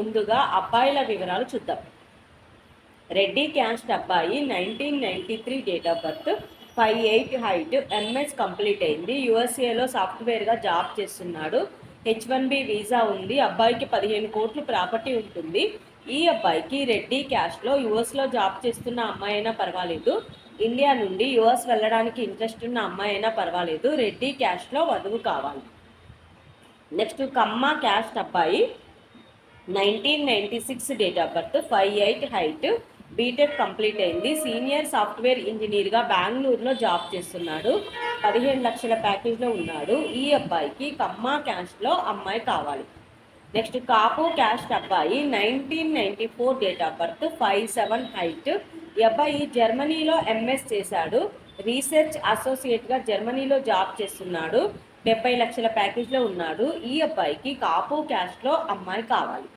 ముందుగా అబ్బాయిల వివరాలు చూద్దాం. రెడ్డి క్యాస్ట్ అబ్బాయి nineteen ninety three date of birth five eight height MS complete అయింది. యుఎస్ఏలో సాఫ్ట్వేర్గా జాబ్ చేస్తున్నాడు. హెచ్ వన్ బి వీసా ఉంది. అబ్బాయికి పదిహేను కోట్లు ప్రాపర్టీ ఉంటుంది. ఈ అబ్బాయికి రెడ్డి క్యాస్ట్లో యుఎస్లో జాబ్ చేస్తున్న అమ్మాయి అయినా పర్వాలేదు. ఇండియా నుండి యుఎస్ వెళ్ళడానికి ఇంట్రెస్ట్ ఉన్న అమ్మాయి అయినా పర్వాలేదు. రెడ్డి క్యాస్ట్లో వధువు కావాలి. నెక్స్ట్ కమ్మ క్యాస్ట్ అబ్బాయి nineteen ninety six date of birth five eight height BTech complete అయింది. సీనియర్ సాఫ్ట్వేర్ ఇంజనీర్గా బెంగళూరులో జాబ్ చేస్తున్నాడు. పదిహేను లక్షల ప్యాకేజ్లో ఉన్నాడు. ఈ అబ్బాయికి కమ్మ క్యాస్ట్లో అమ్మాయి కావాలి. నెక్స్ట్ కాపు క్యాస్ట్ అబ్బాయి nineteen ninety four date of birth five seven height ఈ అబ్బాయి జర్మనీలో ఎంఎస్ చేశాడు. రీసెర్చ్ అసోసియేట్గా జర్మనీలో జాబ్ చేస్తున్నాడు. డెబ్బై లక్షల ప్యాకేజ్లో ఉన్నాడు. ఈ అబ్బాయికి కాపు క్యాస్ట్లో అమ్మాయి కావాలి.